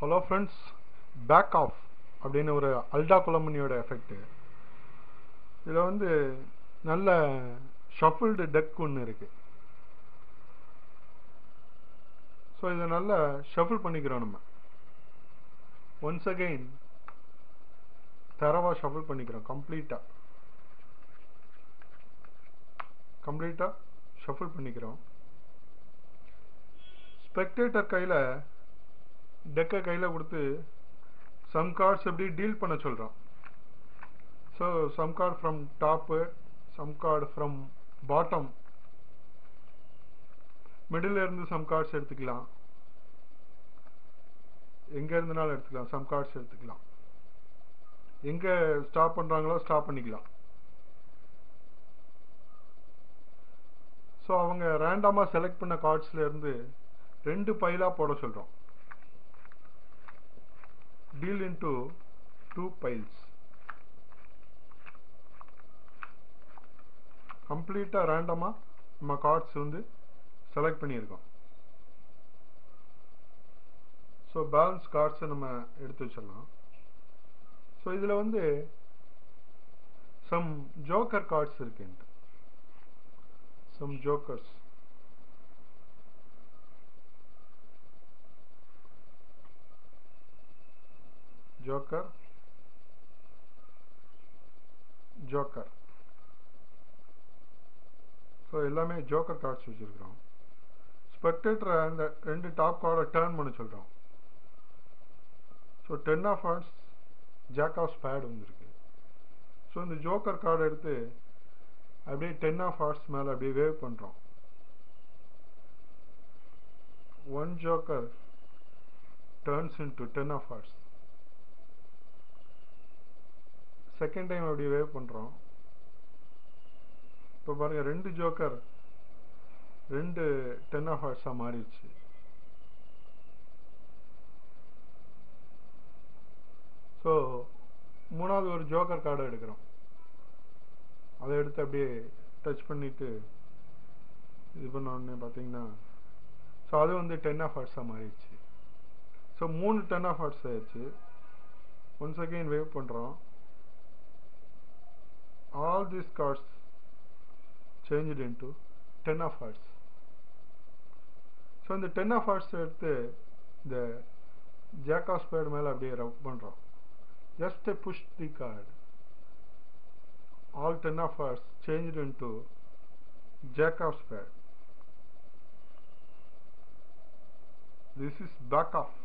Hello friends back of அப்படின்னு ஒரு அல்டா குலமணியோட effect இதில் வந்து நல்ல ஷஃபிள்டு டெக் ஒன்று இருக்கு. ஸோ இதை நல்லா ஷஃபிள் பண்ணிக்கிறோம் நம்ம. ஒன்ஸ் அகெயின் தரவாக ஷஃபிள் பண்ணிக்கிறோம் கம்ப்ளீட்டாக கம்ப்ளீட்டாக ஷஃபிள் பண்ணிக்கிறோம். ஸ்பெக்டேட்டர் கையில் டெக்கை கையில் கொடுத்து சம் கார்ட்ஸ் எப்படி டீல் பண்ண சொல்கிறான் so some card from top some card from bottom middle இருந்து சம் கார்ட்ஸ் எடுத்துக்கலாம். எங்கே இருந்தனாலும் எடுத்துக்கலாம். சம் கார்ட்ஸ் எடுத்துக்கலாம். எங்கே ஸ்டாப் பண்ணுறாங்களோ ஸ்டாப் பண்ணிக்கலாம். ஸோ அவங்க ரேண்டமாக செலக்ட் பண்ண கார்ட்ஸ்லேருந்து ரெண்டு பைலாக போட சொல்கிறோம் டீல் இன்டு டூ பைல்ஸ் கம்ப்ளீட்டாக ரேண்டமாக நம்ம கார்ட்ஸ் வந்து செலக்ட் பண்ணியிருக்கோம். ஸோ பேலன்ஸ் கார்ட்ஸை நம்ம எடுத்து வச்சிடலாம். ஸோ இதில் வந்து சம் ஜோக்கர் கார்ட்ஸ் இருக்குன்ட்டு some jokers joker joker so எல்லாமே ஜோக்கர் கார்ட்ஸ் வச்சுருக்கிறோம். ஸ்பெக்டேட்டரை அந்த ரெண்டு டாப் கார்டை டேர்ன் பண்ண சொல்கிறோம் so ten of hearts jack of spade வந்துருக்கு. ஸோ இந்த ஜோக்கர் கார்டை எடுத்து அப்படியே டென் ஆஃப் ஹார்ட்ஸ் மேலே அப்படியே வேவ் பண்ணுறோம் one joker turns into ten of hearts second time அப்படியே வேவ் பண்ணுறோம் இப்போ பாருங்க ரெண்டு ஜோக்கர் ரெண்டு டென் ஆஃப் ஹார்ட்ஸாக மாறிடுச்சு. ஸோ மூணாவது ஒரு ஜோக்கர் கார்டை எடுக்கிறோம். அதை எடுத்து அப்படியே டச் பண்ணிட்டு இது பண்ண உடனே பார்த்தீங்கன்னா ஸோ அது வந்து டென் ஆஃப் ஹார்ட்ஸாக மாறிடுச்சு. ஸோ மூணு டென் ஆஃப் ஹார்ட்ஸ் ஆயிடுச்சு. ஒன் செகண்ட் வேவ் பண்ணுறோம் All these cards changed into 10 of hearts. So இந்த டென் ஆஃப் ஹார்ட்ஸ் எடுத்து இந்த ஜாக் ஆஃப் ஸ்பேட் மேலே அப்படியே ரப் பண்ணுறோம் just push the card all ten of hearts change into jack of spade this is pack of